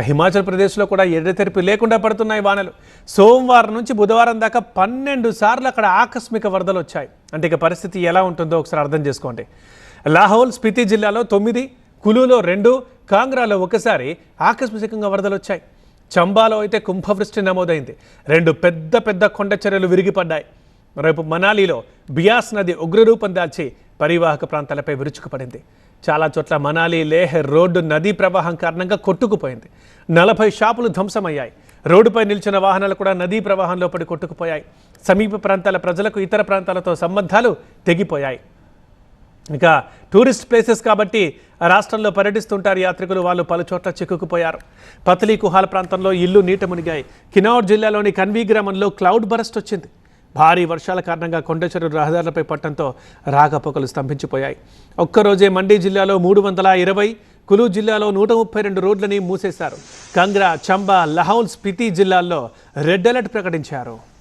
హిమాచల్ ప్రదేశ్లో కూడా ఎడతెరిపి లేకుండా పడుతున్నాయి వానలు. సోమవారం నుంచి బుధవారం దాకా పన్నెండు సార్లు అక్కడ ఆకస్మిక వరదలు వచ్చాయి. అంటే ఇక పరిస్థితి ఎలా ఉంటుందో ఒకసారి అర్థం చేసుకోండి. లాహౌల్ స్పితి జిల్లాలో తొమ్మిది కులులో రెండు కాంగ్రాలో ఒకసారి ఆకస్మికంగా వరదలు వచ్చాయి. చంబాలో అయితే కుంభవృష్టి నమోదైంది. రెండు పెద్ద పెద్ద కొండ చర్యలు విరిగిపడ్డాయి. రేపు మనాలిలో బియాస్ నది ఉగ్రరూపం దాల్చి పరివాహక ప్రాంతాలపై విరుచుకుపడింది. చాలా చోట్ల మనాలి లేహ్ రోడ్డు నదీ ప్రవాహం కారణంగా కొట్టుకుపోయింది. నలభై షాపులు ధ్వంసమయ్యాయి. రోడ్డుపై నిలిచిన వాహనాలు కూడా నదీ ప్రవాహంలో పడి కొట్టుకుపోయాయి. సమీప ప్రాంతాల ప్రజలకు ఇతర ప్రాంతాలతో సంబంధాలు తెగిపోయాయి. ఇక టూరిస్ట్ ప్లేసెస్ కాబట్టి రాష్ట్రంలో పర్యటిస్తుంటారు యాత్రికులు. వాళ్ళు పలు చోట్ల చిక్కుకుపోయారు. పతలీ కుహాల ప్రాంతంలో ఇల్లు నీట మునిగాయి. కినౌర్ జిల్లాలోని కన్వీ గ్రామంలో క్లౌడ్ బరస్ట్ వచ్చింది. భారీ వర్షాల కారణంగా కొండచెరు రహదారులపై పట్టడంతో రాకపోకలు స్తంభించిపోయాయి. ఒక్కరోజే మండీ జిల్లాలో మూడు వందల ఇరవై కులు జిల్లాలో నూట ముప్పై రెండు రోడ్లని మూసేశారు. కంగ్రా చంబా లహౌల్ స్పితి జిల్లాల్లో రెడ్ అలర్ట్ ప్రకటించారు.